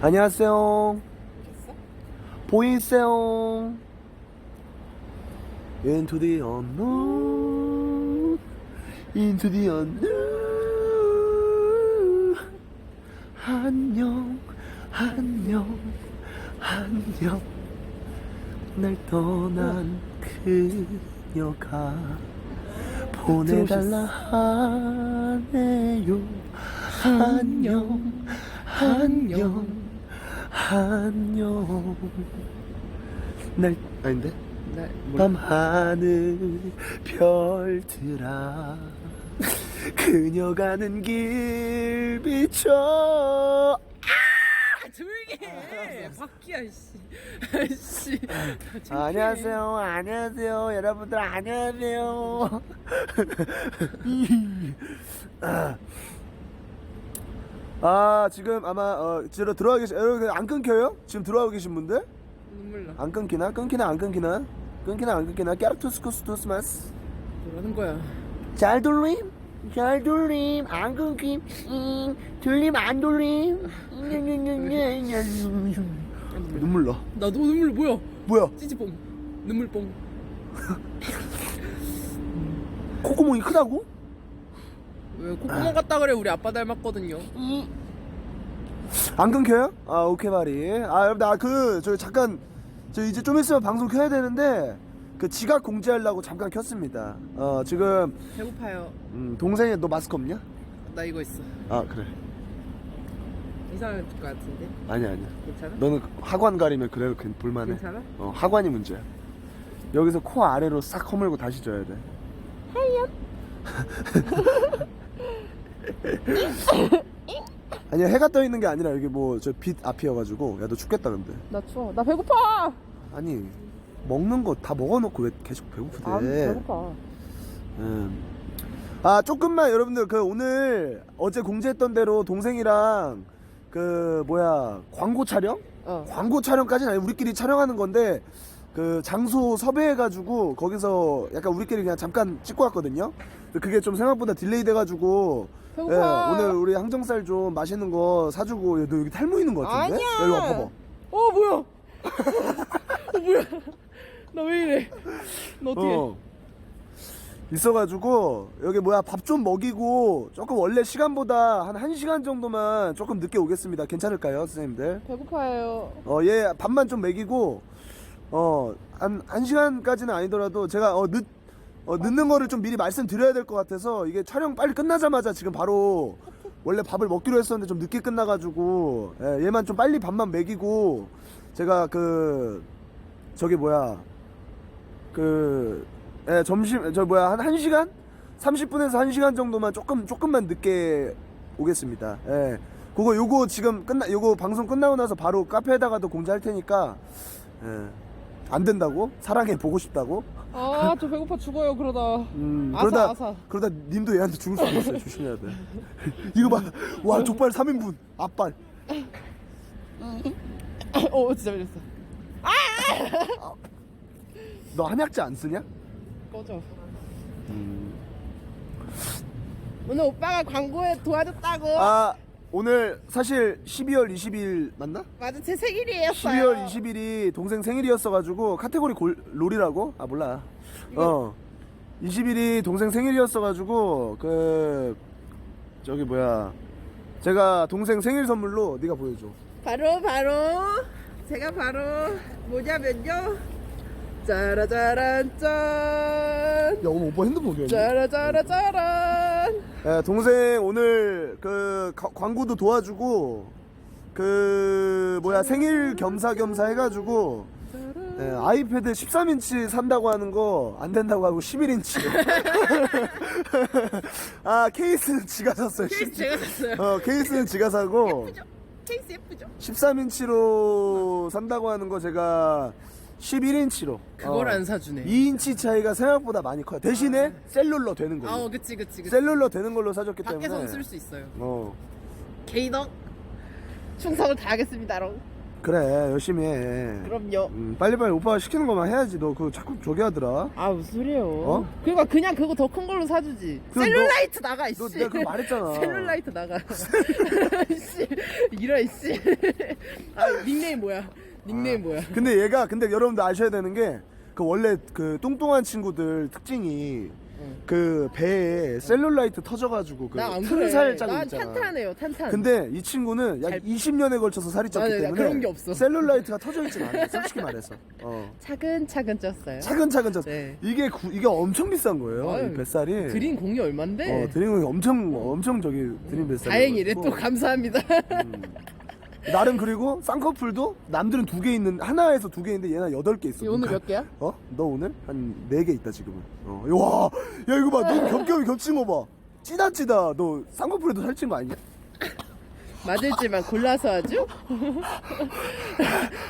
안녕하세요. 보이세요? Into the unknown, into the unknown. 안녕, 안녕, 안녕. 날 떠난 그녀가 보내달라 하네요. 안녕, 안녕, 안녕. 날 아닌데? 네, 밤 하늘 별들아 그녀 가는 길 비춰 아, 조용히 해. 바퀴야, 씨. 씨. 아, 안녕하세요 안녕하세요 여러분들 안녕하세요 아, 아 지금 아마 어, 들어 들어와 계신 여러분 안 끊겨요? 지금 들어와 계신 분들 눈물 나. 안 끊기나 끊기나 안 끊기나 끊기나 안 끊기나 까르투스코스토스마스 뭐라는 거야? 잘 돌림 잘 돌림 안 끊김 잉, 돌림 안 돌림 눈물 나 나도 눈물 뭐야? 뭐야 찌찌뽕. 눈물뽕. 콧구멍이 크다고? 왜 콧구멍 같다 그래? 우리 아빠 닮았거든요. 안 끊겨요? 아 오케이 말이 아 여러분 나그저 잠깐 저 이제 좀 있으면 방송 켜야 되는데 그 지각 공지하려고 잠깐 켰습니다 어 지금 배고파요. 음, 동생이 너 마스크 없냐? 나 이거 있어. 아 그래 이상할 것 같은데. 아니야 아니야 괜찮아? 너는 하관 가리면 그래도 괜- 볼만해 괜찮아? 어 하관이 문제야 여기서 코 아래로 싹 허물고 다시 져야 돼 아니야 해가 떠 있는 게 아니라 여기 뭐 저 빛 앞이어가지고 야 너 죽겠다 근데 나 추워. 나 배고파. 아니 먹는 거 다 먹어놓고 왜 계속 배고프대 아, 배고파. 음. 아 조금만 여러분들 그 오늘 어제 공지했던 대로 동생이랑 그 뭐야 광고 촬영 어. 광고 촬영까지는 아니 우리끼리 촬영하는 건데 그 장소 섭외해가지고 거기서 약간 우리끼리 그냥 잠깐 찍고 왔거든요. 근데 그게 좀 생각보다 딜레이 돼가지고 예, 배고파. 오늘 우리 항정살 좀 맛있는 거 사주고 야, 너 여기 탈모 있는 거 같은데? 아니야. 야, 이리 와 봐봐. 어 뭐야? 어 뭐야? 나 왜 이래? 너 어떻게? 어. 있어가지고 여기 뭐야 밥 좀 먹이고 조금 원래 시간보다 한 1시간 정도만 조금 늦게 오겠습니다. 괜찮을까요, 선생님들? 배고파요. 어, 얘 밥만 좀 먹이고, 어, 한, 한 시간까지는 아니더라도 제가, 어, 늦, 어, 늦는 거를 좀 미리 말씀드려야 될 것 같아서 이게 촬영 빨리 끝나자마자 지금 바로 원래 밥을 먹기로 했었는데 좀 늦게 끝나가지고, 예, 얘만 좀 빨리 밥만 먹이고, 제가 그, 저기 뭐야, 그, 예, 점심, 저 뭐야, 한 1시간? 30분에서 1시간 정도만 조금, 조금만 늦게 오겠습니다. 예. 그거 요거 지금 끝나, 요거 방송 끝나고 나서 바로 카페에다가도 공지할 테니까, 예. 안 된다고? 사랑해, 보고 싶다고? 아, 저 배고파 죽어요 그러다. 음, 아사, 그러다, 아사. 그러다 님도 얘한테 죽을 수 있어요. 조심해야 돼. 이거 봐. 와, 족발 3인분. 앞발. 어, 진짜 밀렸어. 너 한약재 안 쓰냐? 꺼져. 음. 오늘 오빠가 광고에 도와줬다고. 아, 오늘 사실 12월 20일 맞나? 맞아, 제 생일이에요. 12월 20일이 동생 생일이었어가지고 카테고리 골, 롤이라고? 아 몰라 어 20일이 동생 생일이었어가지고 그 저기 뭐야 제가 동생 생일 선물로 네가 보여줘 바로 바로 제가 바로 뭐냐면요. 짜라짜란 짠. 야 오늘 오빠 핸드폰 갔니? 짜라짜라짜란. 예, 동생 오늘 그 가- 광고도 도와주고 그 뭐야 생일 겸사겸사 해가지고 예, 아이패드 13인치 산다고 하는 거 안 된다고 하고 11인치 아 케이스는 지가 샀어요 케이스 제가 샀어요. 어 케이스는 지가 사고 예쁘죠? 케이스 예쁘죠? 13인치로 산다고 하는 거 제가 11인치로 그걸 안 사주네. 2인치 차이가 생각보다 많이 커요 대신에 셀룰러 되는 걸로 아, 그치 그치 그치. 셀룰러 되는 걸로 사줬기 때문에 밖에서 쓸 수 있어요. 어 개이덕 충성을 다하겠습니다롱. 그래 열심히 해 그럼요. 음, 빨리빨리 오빠가 시키는 것만 해야지 너 그거 자꾸 저기 하더라 아 무슨 소리예요? 어? 그러니까 그냥 그거 더 큰 걸로 사주지. 그럼 셀룰라이트 나가 이씨. 너 내가 그거 말했잖아 셀룰라이트 나가. 씨 이런 씨. 아 닉네임 뭐야? 닉네임 뭐야? 근데 얘가 근데 여러분들 아셔야 되는 게 그 원래 그 뚱뚱한 친구들 특징이 응. 그 배에 셀룰라이트 터져가지고 나안그 그래. 틈살 자국 난 있잖아. 탄탄해요, 탄탄. 근데 이 친구는 약 잘- 20년에 걸쳐서 살이 쪘기 맞아, 나 때문에 그런 게 없어. 셀룰라이트가 터져 있진 않아. 솔직히 말해서. 어. 차근차근 쪘어요. 차근차근 쪘어. 네. 이게 구- 이게 엄청 비싼 거예요. 아유, 이 뱃살이. 드린 공이 얼만데? 어, 드림은 엄청 엄청 저기 드림 뱃살. 다행이래 또 감사합니다. 나름 그리고 쌍꺼풀도 남들은 두 개 있는 하나에서 두 개 있는데 얘는 여덟 개 있어. 오늘 눈가- 몇 개야? 어? 너 오늘 한 네 개 있다 지금은. 어. 와, 야 이거 봐, 눈 겹겹이 겹친 거 봐. 찌다 찌다. 너 쌍꺼풀에도 살찐 거 아니냐? 맞을지만 골라서 하죠?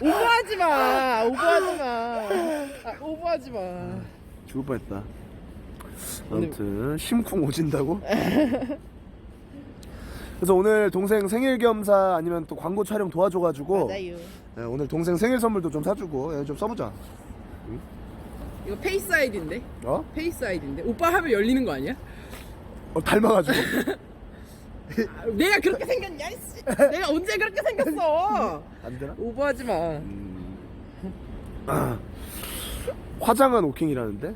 오버하지 마. 오버하지 마. 아, 오버하지 마. 죽을 뻔했다. 아무튼 심쿵 오진다고? 그래서 오늘 동생 생일 겸사 아니면 또 광고 촬영 도와줘가지고 맞아요. 예, 오늘 동생 생일 선물도 좀 사주고 예, 좀 써보자. 이거 페이스 아이디인데? 어? 페이스 아이디인데? 오빠 하면 열리는 거 아니야? 어 닮아가지고. 아, 내가 그렇게 생겼냐? 씨. 내가 언제 그렇게 생겼어? 안 되나? 오버하지 마. 음. 아, 화장한 오킹이라는데?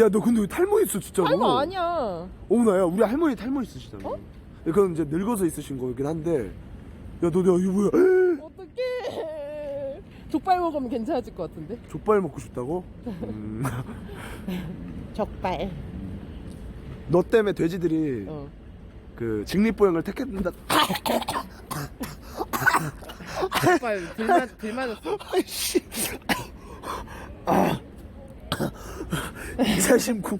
야 너 근데 왜 탈모 있어 진짜로? 아이고 아니야. 어머나 야 우리 할머니 탈모 있으시잖아. 그건 이제 늙어서 있으신 거긴 한데. 야 너 내가 이거 뭐야? 어떡해. 족발 먹으면 괜찮아질 것 같은데? 족발 먹고 싶다고? 음. 족발. 너 때문에 돼지들이 어. 그 직립보행을 택했다. 족발 들맞 들맞았어. 아이씨. 아. 이사심쿵.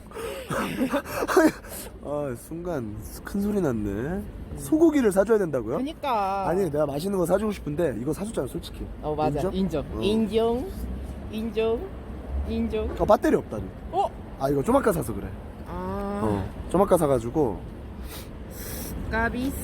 아 순간 큰 소리 났네. 소고기를 사줘야 된다고요? 그니까. 아니 내가 맛있는 거 사주고 싶은데 이거 사줬잖아 솔직히. 어 맞아. 인정? 인정. 어. 인정. 인정. 인정. 어 배터리 없다. 니. 어? 아 이거 좀 아까 사서 그래. 아. 어. 좀 아까 사가지고. 까비스.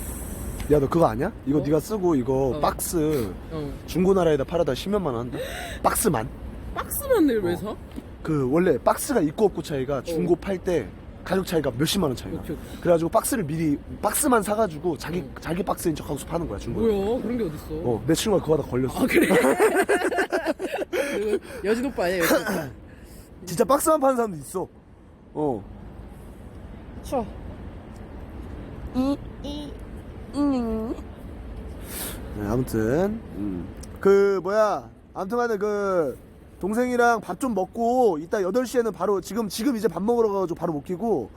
야 너 그거 아냐? 이거 어? 네가 쓰고 이거 어. 박스 어. 중고나라에다 팔아다 10몇만 원 한다. 박스만. 박스만을 왜 어. 사? 그 원래 박스가 있고 없고 차이가 중고 팔 때 가격 차이가 몇십만 원 차이가. 어. 오케이. 그래가지고 박스를 미리 박스만 사가지고 자기 자기 박스인 척하고서 파는 거야 중고. 뭐야? 그런 게 어딨어? 어, 내 친구가 그거 하다 걸렸어. 아 그래? 여진 오빠 아니야 여진 오빠. 진짜 박스만 파는 사람도 있어. 어. 추워. 네, 아무튼 음. 그 뭐야 아무튼간에 그 동생이랑 밥 좀 먹고 이따 8시에는 바로 지금 지금 이제 밥 먹으러 가가지고 바로 못 키고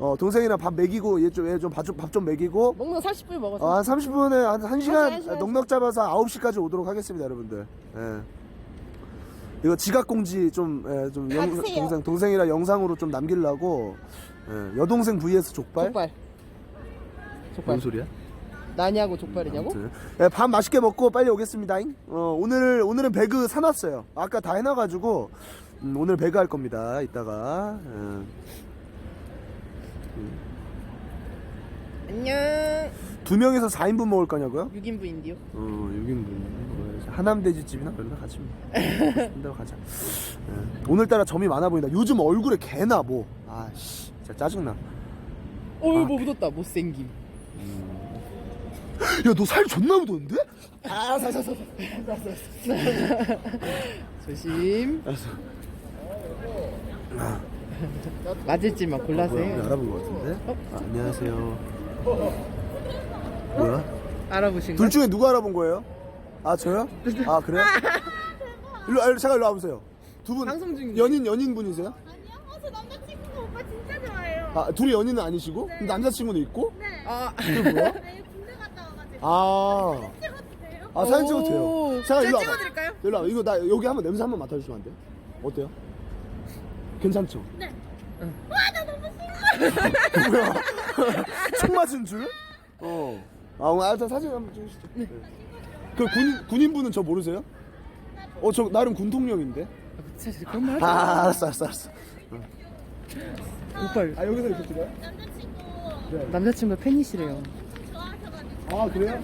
어 동생이랑 밥 먹이고 얘 좀 얘좀밥좀 좀 먹이고 먹는 거 40분 먹었어. 어, 한 30분에 한 1시간 한 시간, 한 시간. 넉넉 잡아서 9시까지 오도록 하겠습니다 여러분들 예. 이거 지각 공지 좀, 예, 좀 영. 동생 동생이랑 영상으로 좀 남기려고 예, 여동생 vs 족발 족발. 족발. 뭔 소리야? 나냐고 족발이냐고? 아무튼. 예, 밥 맛있게 먹고 빨리 오겠습니다. 어, 오늘 오늘은 배그 사놨어요. 아까 다 해놔가지고 음, 오늘 배그 할 겁니다. 이따가 예. 안녕. 두 명에서 4인분 먹을 거냐고요? 6인분인데요. 어, 6인분. 하남돼지 집이나 그런 데 가지 뭐. 그런 데로 가자. 예. 오늘따라 점이 많아 보인다. 요즘 얼굴에 개나 뭐. 아 씨, 진짜 짜증나. 어, 아. 뭐 묻었다. 못생김. 야, 너 살 존나 묻었는데? 아, 살, 살, 살. 조심. 알았어. 맞을지만 골라서 뭐야, 해. 알아본 것 같은데? 아, 안녕하세요. 뭐야? 알아보신 거? 둘 중에 누가 알아본 거예요? 아 저요? 아 그래요? 일로 아, 잠깐 일로 와보세요. 두 분 방송 중인데. 연인 연인 분이세요? 아니요? 어, 저 남자친구가 오빠 진짜 좋아해요. 아 둘이 연인은 아니시고 그럼 남자친구는 있고? 네. 아, 그게 뭐야? 네. 아? 아 사진 찍어도 오. 돼요. 잠깐 제가. 찍어드릴까요? 일로 와. 이거 나 여기 한번 냄새 한번 맡아주시면 안 돼요? 어때요? 괜찮죠? 네. 응. 와, 나 너무 신기해. 뭐야? 총 맞은 줄? 어. 아 오늘 알았어 사진 한번 찍으시죠. 네. 그 군인 군인분은 저 모르세요? 어 저 나름 군통령인데. 사실 그런 말 하지 아 마. 알았어 알았어 알았어. 오빠 아 여기서 이렇게 찍어요? 남자친구 네. 남자친구가 팬이시래요. 아 그래요?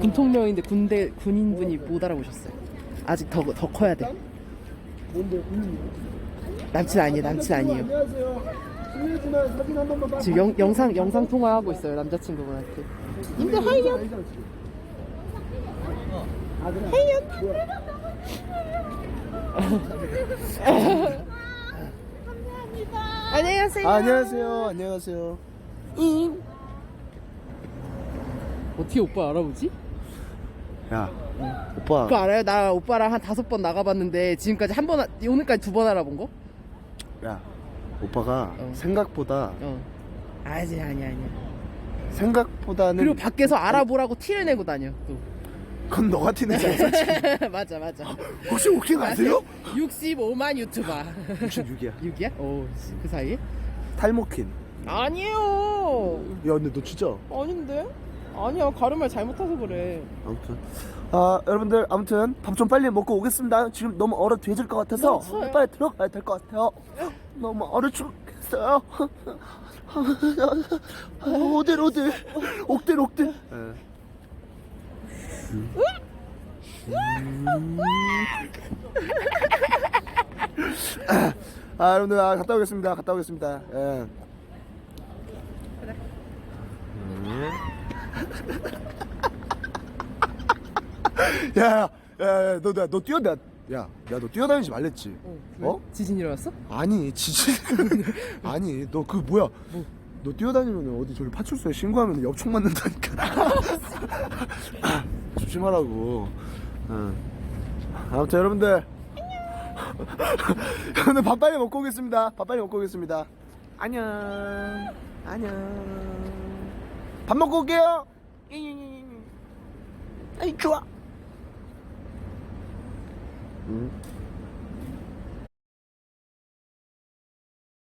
군통령인데 군대 군인분이 못 알아보셨어요. 아직 더 더 커야 돼. 뭔데? 음. 남친 아니에요. 남친 아니에요. 안녕하세요. 실례지만 사진 한 번만 봐. 지금 영, 영상 영상 통화하고 있어요 남자친구분한테. 님들 하이요. 아, 그래. 감사합니다. 안녕하세요. 아, 안녕하세요. 안녕하세요. 어떻게 오빠 알아보지? 야, 오빠. 그거 알아요? 나 오빠랑 한 다섯 번 나가봤는데 지금까지 한 번, 오늘까지 두 번 알아본 거? 야, 오빠가 어. 생각보다 어. 아니 아니 아니야. 생각보다는 그리고 밖에서 알아보라고 티를 내고 다녀. 또. 그건 너가 티내지 않아. 맞아 맞아. 혹시 오킹 아세요? 65만 유튜버. 66이야. 6이야? 오, 그 사이에? 탈모킨. 아니에요. 야, 근데 너 진짜 아닌데? 아니야 가르말 잘못해서 그래. 아무튼 아 여러분들 아무튼 밥 좀 빨리 먹고 오겠습니다. 지금 너무 얼어 뒤질 것 같아서 맞아요. 빨리 들어가야 될 것 같아요. 너무 얼어 죽겠어요. 오들 오들 옥들 옥들. 아 여러분들 아, 갔다 오겠습니다. 갔다 오겠습니다. 예. 야, 야, 야, 너, 너, 너 뛰어다. 야, 야, 너 뛰어다니지 말랬지. 어? 지진 일어났어? 아니, 지지. 아니, 너 그 뭐야? 너 뛰어다니면 어디 저기 파출소에 신고하면 엽총 맞는다니까. 조심하라고. 응. 아무튼 여러분들. 여러분들 밥 빨리 먹고 오겠습니다. 밥 빨리 먹고 오겠습니다. 안녕. 안녕. 밥 먹고 올게요. 아이 좋아. 응.